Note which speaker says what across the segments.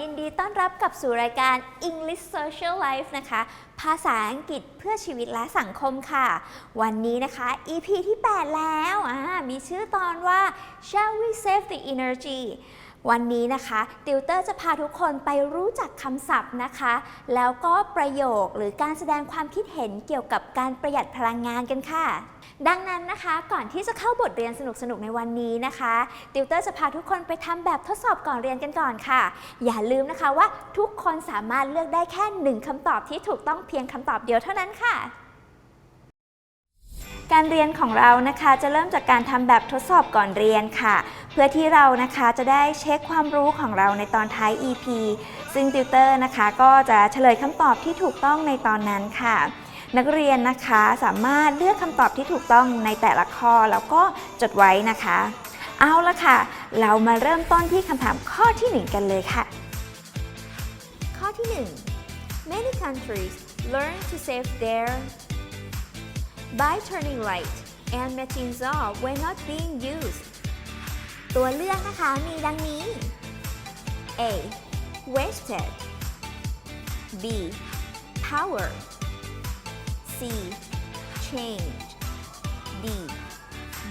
Speaker 1: ยินดีต้อนรับกลับสู่รายการ English Social Life นะคะ ภาษาอังกฤษเพื่อชีวิตและสังคมค่ะ วันนี้นะคะ EP ที่ 8 แล้วมีชื่อตอนว่า Shall we save the energy วันนี้นะคะติวเตอร์จะพาทุกคนไปรู้จักคำศัพท์นะคะ แล้วก็ประโยคหรือการแสดงความคิดเห็นเกี่ยวกับการประหยัดพลังงานกันค่ะ ดังนั้นนะคะก่อนที่จะเข้าบทเรียนสนุกๆในวันนี้นะคะติวเตอร์จะพาทุกคนไปทำแบบทดสอบก่อนเรียนกันก่อนค่ะ อย่าลืมนะคะว่าทุกคนสามารถเลือกได้แค่หนึ่งคำตอบที่ถูกต้องเพียงคำตอบเดียวเท่านั้นค่ะการเรียนของเรานะคะจะเริ่มจากการทำแบบทดสอบก่อนเรียนค่ะ เพื่อที่เรานะคะจะได้เช็คความรู้ของเราในตอนท้าย EP ซึ่งติวเตอร์นะคะก็จะเฉลยคำตอบที่ถูกต้องในตอนนั้นค่ะ นักเรียนนะคะสามารถเลือกคำตอบที่ถูกต้องในแต่ละข้อแล้วก็จดไว้นะคะ เอาละค่ะ เรามาเริ่มต้นที่คำถามข้อที่หนึ่งกันเลยค่ะ ข้อที่หนึ่ง Many countries learn to save their by turning light and machines off when not being used ตัวเลือกนะคะมีดังนี้ A wasted B power C change D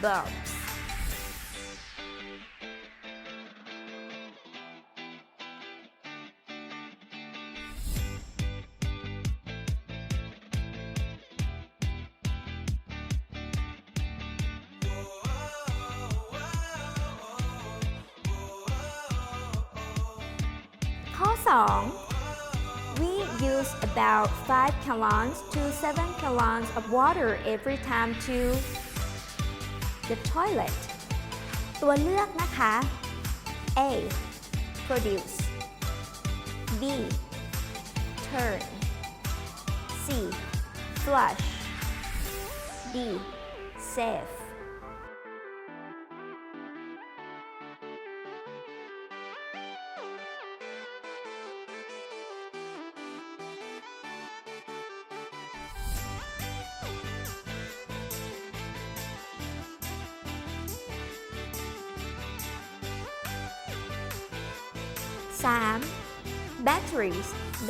Speaker 1: bulbs 5 gallons to 7 gallons of water every time to the toilet ตัวเลือกนะคะ A produce B turn C flush D save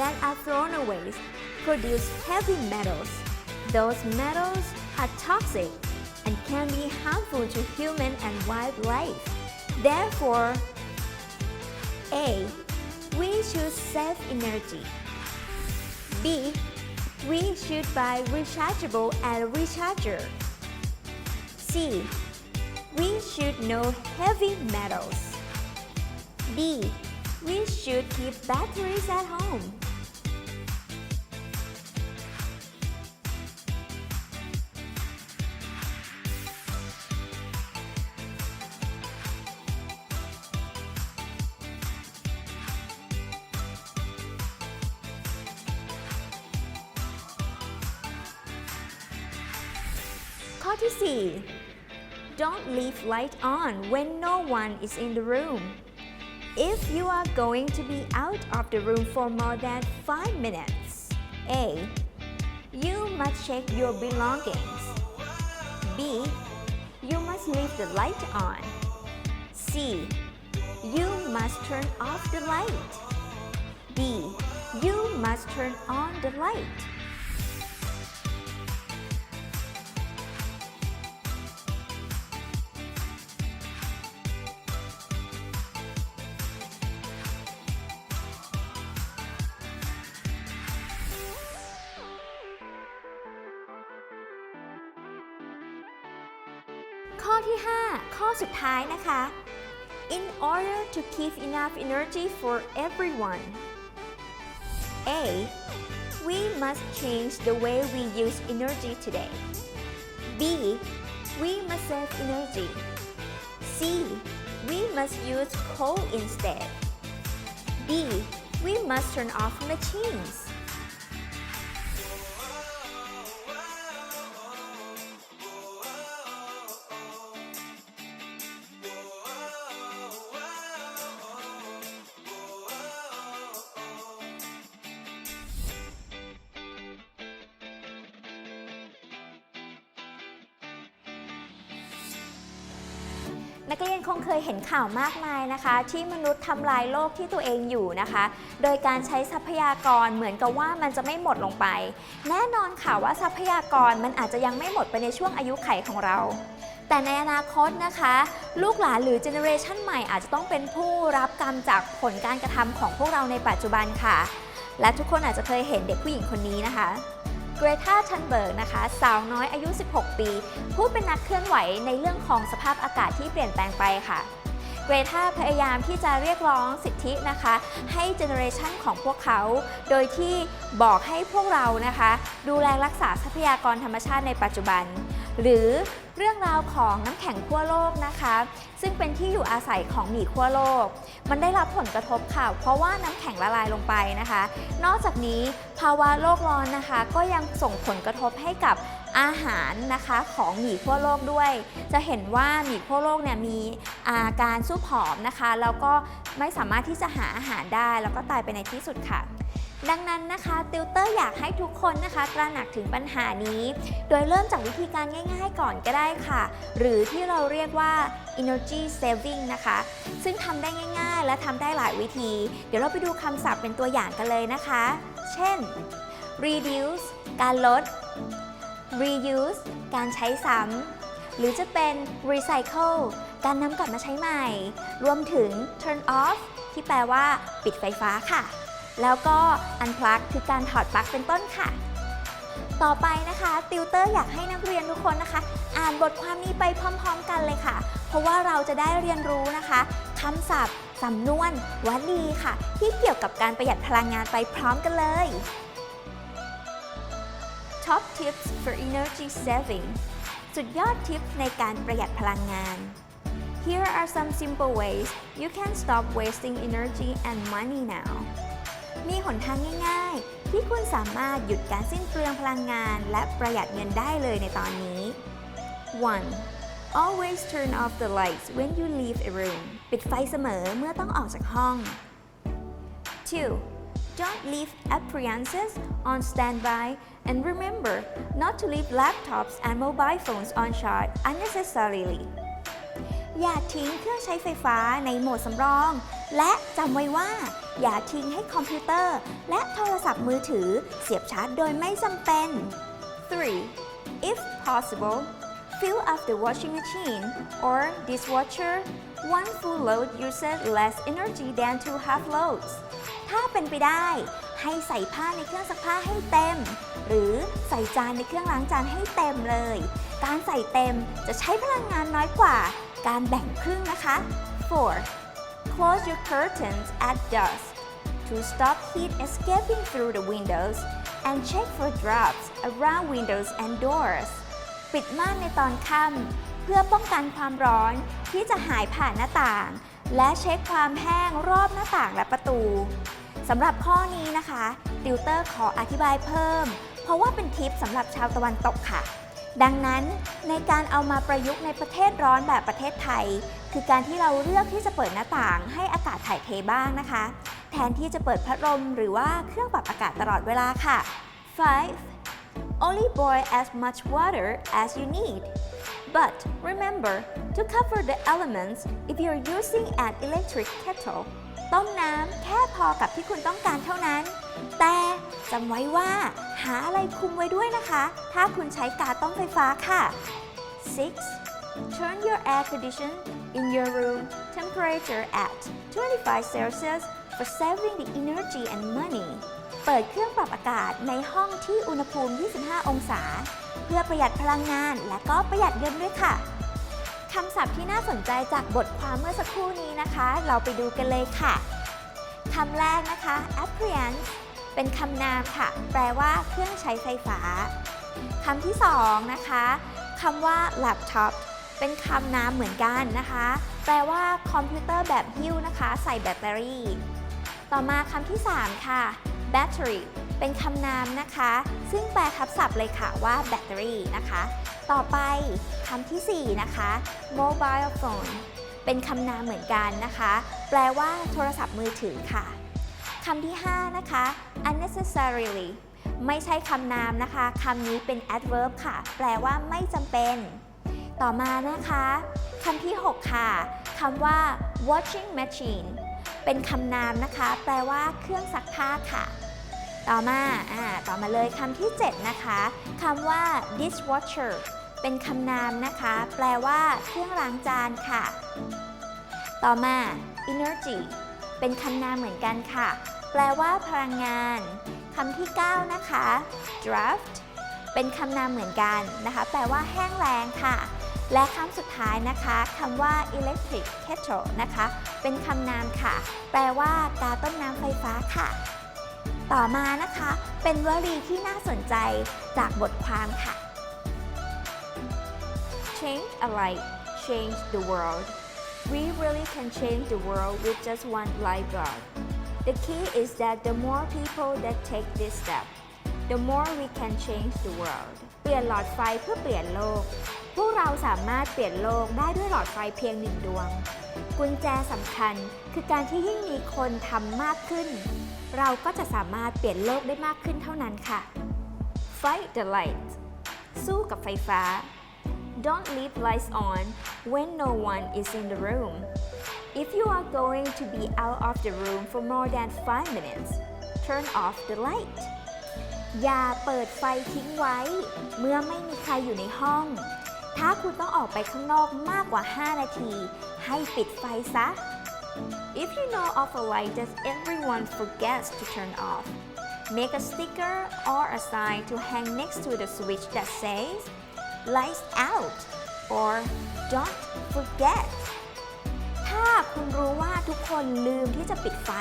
Speaker 1: That are thrown away produce heavy metals. Those metals are toxic and can be harmful to human and wildlife. Therefore, A. We should save energy. B. We should buy rechargeable and recharger. C. We should know heavy metals. D. We should keep batteries at home. Light on when no one is in the room. If you are going to be out of the room for more than 5 minutes, A. You must check your belongings. B. You must leave the light on. C. You must turn off the light. D. You must turn on the light. นะคะ In order to keep enough energy for everyone A We must change the way we use energy today B We must save energy C We must use coal instead D We must turn off machines เคงเคยเห็นข่าวมากมายนะคะ ที่มนุษย์ทำลายโลกที่ตัวเองอยู่นะคะ โดยการใช้ทรัพยากรเหมือนกับว่ามันจะไม่หมดลงไป แน่นอนค่ะว่าทรัพยากรมันอาจจะยังไม่หมดไปในช่วงอายุไขของเรา แต่ในอนาคตนะคะ ลูกหลานหรือเจเนอเรชันใหม่อาจจะต้องเป็นผู้รับกรรมจากผลการกระทำของพวกเราในปัจจุบันค่ะ และทุกคนอาจจะเคยเห็นเด็กผู้หญิงคนนี้นะคะ เกรธาชันเบิร์กนะคะ สาวน้อยอายุ 16 ปี ผู้เป็นนักเคลื่อนไหวในเรื่องของสภาพอากาศที่เปลี่ยนแปลงไปค่ะ เกรธาพยายามที่จะเรียกร้องสิทธินะคะ ให้เจเนอเรชันของพวกเขา โดยที่บอกให้พวกเรานะคะ ดูแลรักษาทรัพยากรธรรมชาติในปัจจุบัน หรือ เรื่องราวของน้ำแข็งขั้วโลกนะคะ ซึ่งเป็นที่อยู่อาศัยของหมีขั้วโลก มันได้รับผลกระทบค่ะ เพราะว่าน้ำแข็งละลายลงไปนะคะ นอกจากนี้ภาวะโลกร้อนนะคะ ก็ยังส่งผลกระทบให้กับอาหารนะคะของหมีขั้วโลกด้วย จะเห็นว่าหมีขั้วโลกเนี่ยมีอาการสู้ผอมนะคะ แล้วก็ไม่สามารถที่จะหาอาหารได้ แล้วก็ตายไปในที่สุดค่ะ ดังนั้นนะคะติวเตอร์อยากให้ทุกคนนะคะตระหนักถึงปัญหานี้ โดยเริ่มจากวิธีการง่ายๆก่อนก็ได้ค่ะ หรือที่เราเรียกว่า energy saving นะคะ ซึ่งทำได้ง่ายๆ และทำได้หลายวิธี เดี๋ยวเราไปดูคำศัพท์เป็นตัวอย่างกันเลยนะคะ เช่น reduce การลด reuse การใช้ซ้ำ หรือจะเป็น recycle การนำกลับมาใช้ใหม่ รวมถึง turn off ที่แปลว่า ปิดไฟฟ้าค่ะ แล้วก็ unplug คือการถอดปลั๊กเป็นต้นค่ะ ต่อไปนะคะติวเตอร์อยากให้นักเรียนทุกคนนะคะ อ่านบทความนี้ไปพร้อม ๆ กันเลยค่ะ เพราะว่าเราจะได้เรียนรู้นะคะคำศัพท์สำนวนวลีค่ะ ที่เกี่ยวกับการประหยัดพลังงานไปพร้อมกันเลย Top tips for energy saving สุดยอดทิปในการประหยัดพลังงาน Here are some simple ways you can stop wasting energy and money now มีหนทางง่าย ๆ ที่คุณสามารถหยุดการสิ้นเปลืองพลังงาน และประหยัดเงินได้เลยในตอนนี้ 1. Always turn off the lights when you leave a room ปิดไฟเสมอเมื่อต้องออกจากห้อง 2. Don't leave appliances on standby and remember not to leave laptops and mobile phones on charge unnecessarily อย่าทิ้งเครื่องใช้ไฟฟ้าในโหมดสำรอง และจำไว้ว่า อย่าทิ้งให้คอมพิวเตอร์ และโทรศัพท์มือถือเสียบชาร์จโดยไม่จำเป็น 3. If possible fill up the washing machine or dishwasher one full load uses less energy than two half loads ถ้าเป็นไปได้ ให้ใส่ผ้าในเครื่องซักผ้าให้เต็ม หรือใส่จานในเครื่องล้างจานให้เต็มเลย การใส่เต็มจะใช้พลังงานน้อยกว่า การแบ่งครึ่งนะคะ 4. Close your curtains at dusk to stop heat escaping through the windows and check for drops around windows and doors ปิดม่านในตอนค่ำเพื่อป้องกันความร้อนที่จะหายผ่านหน้าต่าง และเช็คความแห้งรอบหน้าต่างและประตูสำหรับข้อนี้นะคะ ติวเตอร์ขออธิบายเพิ่ม เพราะว่าเป็นทิปสำหรับชาวตะวันตกค่ะ ดังนั้นในการเอามาประยุกต์ในประเทศร้อนแบบประเทศไทย คือการที่เราเลือกที่จะเปิดหน้าต่างให้อากาศถ่ายเทบ้างนะคะ แทนที่จะเปิดพัดลมหรือว่าเครื่องปรับอากาศตลอดเวลาค่ะ 5. Only boil as much water as you need but remember to cover the elements if you're using an electric kettle ต้มน้ำแค่พอกับที่คุณต้องการเท่านั้น แต่จำไว้ว่าหาอะไรคุมไว้ด้วยนะคะ ถ้าคุณใช้กาต้มไฟฟ้าค่ะ 6. Turn your air condition in your room temperature at 25 Celsius for saving the energy and money เปิดเครื่องปรับอากาศในห้องที่อุณหภูมิ 25 องศา เพื่อประหยัดพลังงานและก็ประหยัดเงินด้วยค่ะคำศัพท์ที่น่าสนใจจากบทความเมื่อสักครู่นี้นะคะ เราไปดูกันเลยค่ะคำแรกนะคะ appliance เป็นคำนามค่ะ แปลว่าเครื่องใช้ไฟฟ้าคำที่สองนะคะคำว่า laptop เป็นคำนามเหมือนกันนะคะ แปลว่าคอมพิวเตอร์แบบหิ้วนะคะ ใส่แบตเตอรี่ ต่อมาคำที่ 3 ค่ะ battery เป็นคำนามนะคะ ซึ่งแปลทับศัพท์เลยค่ะว่าแบตเตอรี่นะคะ ต่อไปคำทีสี่4 นะคะ mobile phone เป็นคำนามเหมือนกันนะคะ แปลว่าโทรศัพท์มือถือค่ะ คำที่ 5 นะคะ unnecessarily ไม่ใช่คำนามนะคะคำนี้เป็น adverb ค่ะ แปลว่าไม่จำเป็น ต่อมานะคะคำที่ 6 ค่ะคำว่า washing machine เป็นคำนามนะคะ แปลว่าเครื่องซักผ้าค่ะ ต่อมาอ่าต่อมาเลยคำที่ 7 นะคะคำว่า dishwasher เป็นคำนามนะคะ แปลว่าเครื่องล้างจานค่ะ ต่อมา energy เป็นคำนามเหมือนกันค่ะ แปลว่าพลังงานคำที่ 9 นะคะ draft เป็นคำนามเหมือนกันนะคะ แปลว่าแห้งแล้งค่ะ และคำสุดท้ายนะคะคำว่า electric kettle นะคะ เป็นคำนามค่ะ แปลว่าการต้มน้ำไฟฟ้าค่ะ ต่อมานะคะ เป็นวลีที่น่าสนใจจากบทความค่ะ Change a light, change the world. We really can change the world with just one light bulb. The key is that the more people that take this step, the more we can change the world. เปลี่ยนหลอดไฟเพื่อเปลี่ยนโลก พวกเราสามารถเปลี่ยนโลกได้ด้วยหลอดไฟเพียงหนึ่งดวง กุญแจสำคัญคือการที่ยิ่งมีคนทำมากขึ้น เราก็จะสามารถเปลี่ยนโลกได้มากขึ้นเท่านั้นค่ะ Fight the light สู้กับไฟฟ้า Don't leave lights on when no one is in the room. If you are going to be out of the room for more than 5 minutes, turn off the light. อย่าเปิดไฟทิ้งไว้ เมื่อไม่มีใครอยู่ในห้อง ถ้าคุณต้องออกไปข้างนอกมากกว่า 5 นาที ให้ปิดไฟซะ If you know of a light that everyone forgets to turn off, make a sticker or a sign to hang next to the switch that says lights out or don't forget ถ้าคุณรู้ว่าทุกคนลืมที่จะปิดไฟ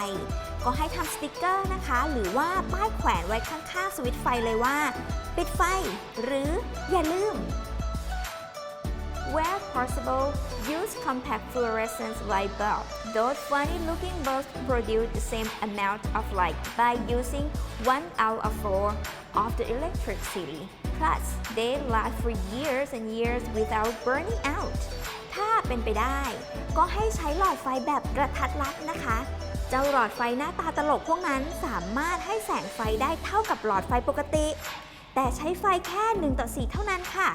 Speaker 1: ก็ให้ทำสติกเกอร์นะคะ หรือว่าป้ายแขวนไว้ข้างๆสวิตช์ไฟเลยว่า ปิดไฟ หรืออย่าลืม Where possible, use compact fluorescent light bulb. Those funny looking bulbs produce the same amount of light by using 1 out of 4 of the electricity. Plus, they last for years and years without burning out. ถ้าเป็นไปได้ ก็ให้ใช้หลอดไฟแบบกระทัดรัดนะคะ เจ้าหลอดไฟหน้าตาตลกพวกนั้นสามารถให้แสงไฟได้เท่ากับหลอดไฟปกติ แต่ใช้ไฟแค่ 1 ต่อ 4 เท่านั้นค่ะ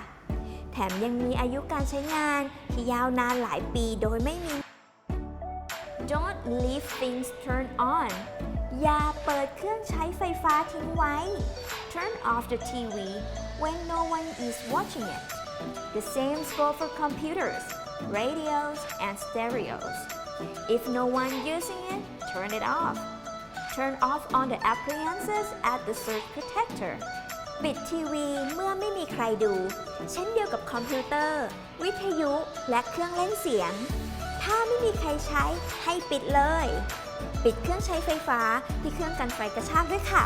Speaker 1: แถมยังมีอายุการใช้งานที่ยาวนานหลายปีโดยไม่มี Don't leave things turned on อย่าเปิดเครื่องใช้ไฟฟ้าทิ้งไว้ Turn off the TV when no one is watching it The same goes for computers, radios, and stereos. If no one using it, turn it off. Turn off on the appliances at the surge protector. ปิดทีวีเมื่อไม่มีใครดู เช่นเดียวกับคอมพิวเตอร์ วิทยุ และเครื่องเล่นเสียง ถ้าไม่มีใครใช้ให้ปิดเลย ปิดเครื่องใช้ไฟฟ้าที่เครื่องกันไฟกระชากด้วยค่ะ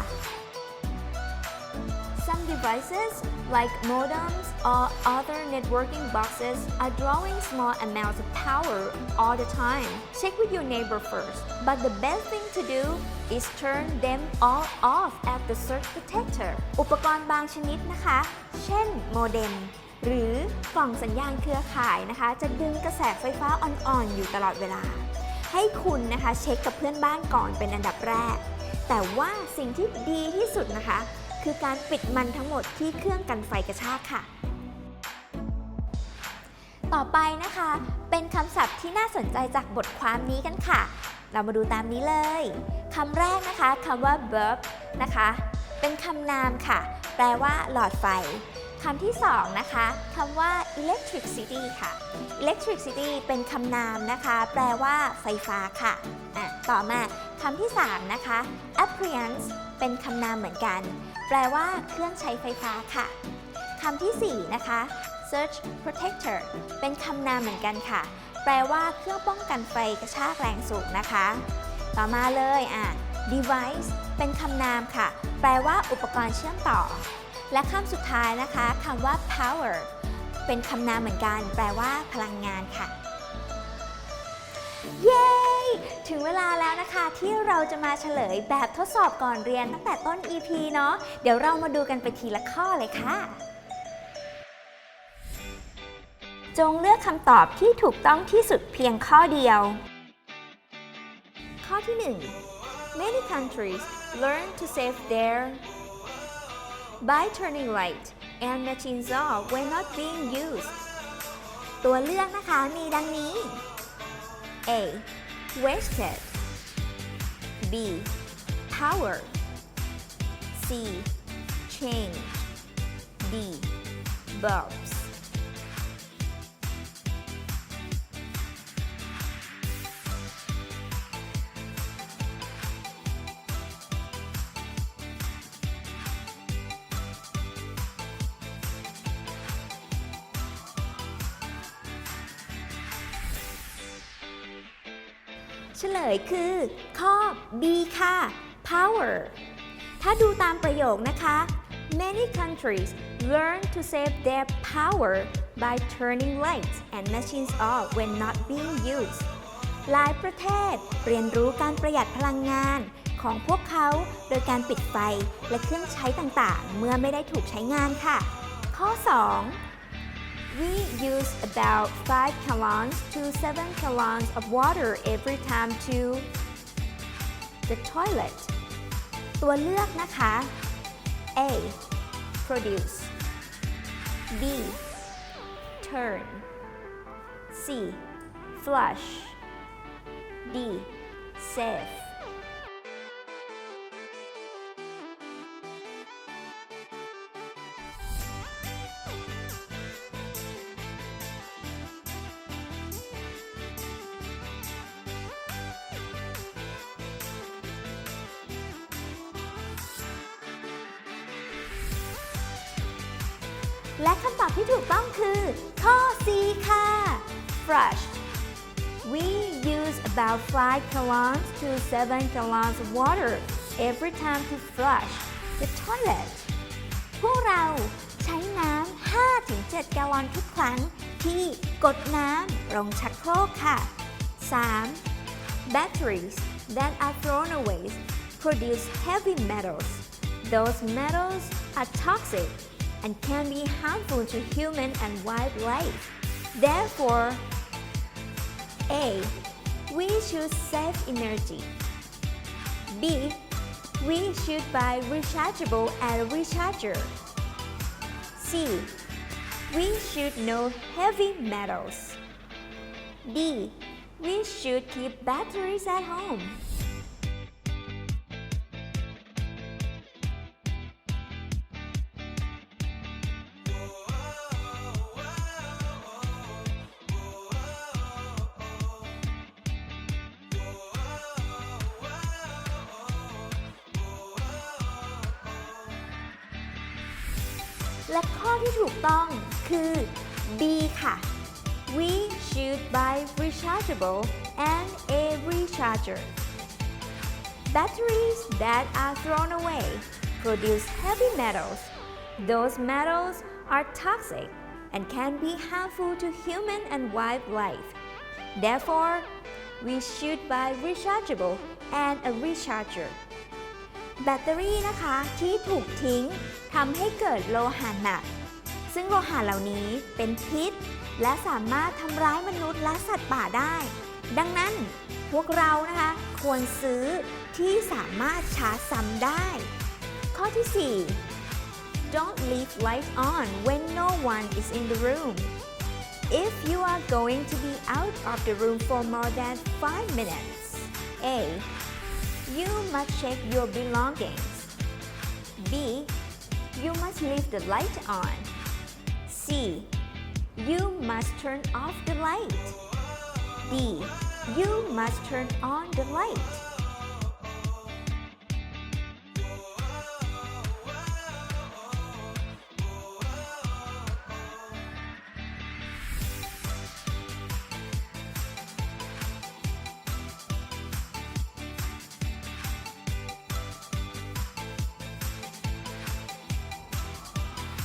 Speaker 1: Some devices, like modems or other networking boxes, are drawing small amounts of power all the time. Check with your neighbor first. But the best thing to do is turn them all off at the surge protector. อุปกรณ์บางชนิดนะคะ เช่น โมเด็มหรือกล่องสัญญาณเครือข่ายนะคะ จะดึงกระแสไฟฟ้าอ่อนๆ อยู่ตลอดเวลา ให้คุณนะคะเช็คกับเพื่อนบ้านก่อนเป็นอันดับแรก แต่ว่าสิ่งที่ดีที่สุดนะคะ คือการปิดมันทั้งหมดที่เครื่องกันไฟกระชากค่ะ ต่อไปนะคะ เป็นคำศัพท์ที่น่าสนใจจากบทความนี้กันค่ะ เรามาดูตามนี้เลยคำแรกนะคะคำว่า bulb นะคะ เป็นคำนามค่ะ แปลว่าหลอดไฟคำที่สองนะคะคำว่า electricity ค่ะ electricity เป็นคำนามนะคะ แปลว่าไฟฟ้าค่ะอะต่อมาคำที่สามนะคะ appliance เป็นคำนามเหมือนกัน แปลว่าเครื่องใช้ไฟฟ้าค่ะคำที่สี่นะคะ Surge Protector เป็นคำนามเหมือนกันค่ะ แปลว่าเครื่องป้องกันไฟกระชากแรงสูงนะคะ ต่อมาเลยอะ device เป็นคำนามค่ะ แปลว่าอุปกรณ์เชื่อมต่อ และคำสุดท้ายนะคะคำว่า power เป็นคำนามเหมือนกัน แปลว่าพลังงานค่ะ เย้ ถึงเวลาแล้วนะคะที่เราจะมาเฉลยแบบทดสอบก่อนเรียนตั้งแต่ต้น EP เนาะ เดี๋ยวเรามาดูกันไปทีละข้อเลยค่ะ จงเลือกคำตอบที่ถูกต้องที่สุดเพียงข้อเดียว ข้อที่ 1 Many countries learn to save their by turning light and machines off when not being used ตัวเลือกนะคะมีดังนี้ A. Wasted B. Power C. Change D. Bulbs ยคือ ข้อ B ค่ะ power ถ้าดูตามประโยคนะคะ many countries learn to save their power by turning lights and machines off when not being used หลายประเทศเรียนรู้การประหยัดพลังงานของพวกเขาโดยการปิดไฟและเครื่องใช้ต่างๆ เมื่อไม่ได้ถูกใช้งานค่ะ ข้อ 2 We use about 5 gallons to 7 gallons of water every time to the toilet ตัวเลือกนะคะ A produce B turn C flush D save และคำตอบที่ถูกต้องคือ ข้อ C ค่ะ flush We use about 5 gallons to 7 gallons of water every time to flush the toilet พวกเราใช้น้ำ 5-7 แกลลอนทุกครั้งที่กดน้ำลงชักโครกค่ะ 3. Batteries that are thrown away produce heavy metals. Those metals are toxic and can be harmful to human and wildlife. Therefore, A. We should save energy. B. We should buy rechargeable and recharger. C. We should know heavy metals. D. We should keep batteries at home. recharger. Batteries that are thrown away produce heavy metals. Those metals are toxic and can be harmful to human and wildlife. Therefore, we should buy rechargeable and a recharger. แบตเตอรี่นะคะที่ถูกทิ้งทำให้เกิดโลหะหนัก ซึ่งโลหะเหล่านี้เป็นพิษ และสามารถทำร้ายมนุษย์และสัตว์ป่าได้ ดังนั้นพวกเรานะคะ ควรซื้อที่สามารถชาร์จซ้ำได้ ข้อที่ 4 Don't leave light on when no one is in the room. If you are going to be out of the room for more than 5 minutes, A. You must check your belongings. B. You must leave the light on. C. You must turn off the light. D you must turn on the light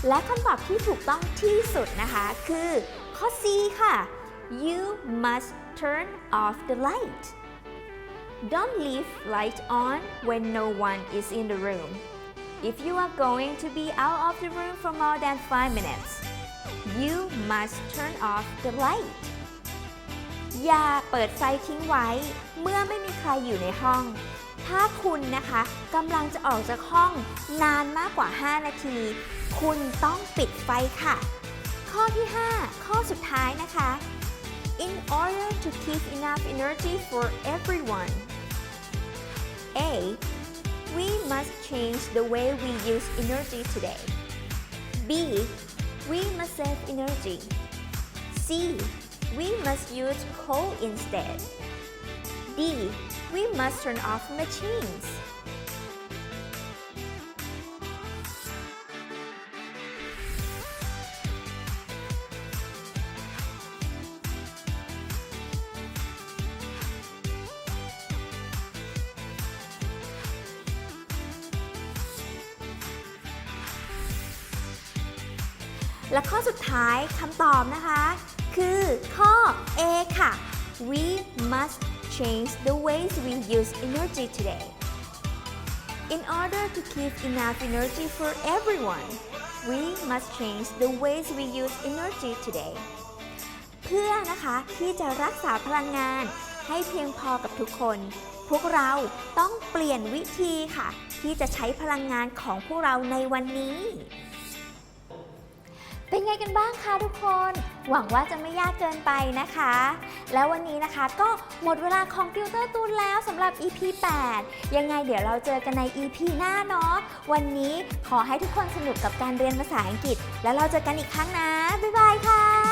Speaker 1: และคำตอบที่ถูกต้องที่สุดนะคะ คือข้อ C ค่ะ you must turn off the light don't leave light on when no one is in the room if you are going to be out of the room for more than 5 minutes you must turn off the light อย่าเปิดไฟทิ้งไว้ เมื่อไม่มีใครอยู่ในห้อง ถ้าคุณนะคะกำลังจะออกจากห้องนานมากกว่า 5 นาที คุณต้องปิดไฟค่ะ ข้อที่ 5 ข้อสุดท้ายนะคะ In order to keep enough energy for everyone. A We must change the way we use energy today. B We must save energy. C We must use coal instead. D We must turn off machines ท้ายคำตอบนะคะ คือข้อ A ค่ะ We must change the ways we use energy today In order to keep enough energy for everyone we must change the ways we use energy today เพื่อนะคะที่จะรักษาพลังงานให้เพียงพอกับทุกคน พวกเราต้องเปลี่ยนวิธีค่ะ ที่จะใช้พลังงานของพวกเราในวันนี้ เป็นไงกันบ้างคะทุกคน หวังว่าจะไม่ยากเกินไปนะคะ แล้ววันนี้นะคะก็หมดเวลาของติวเตอร์ตูนแล้วสำหรับ EP 8 ยังไงเดี๋ยวเราเจอกันใน EP หน้าเนาะ วันนี้ขอให้ทุกคนสนุกกับการเรียนภาษาอังกฤษ แล้วเราเจอกันอีกครั้งนะ บ๊ายบายค่ะ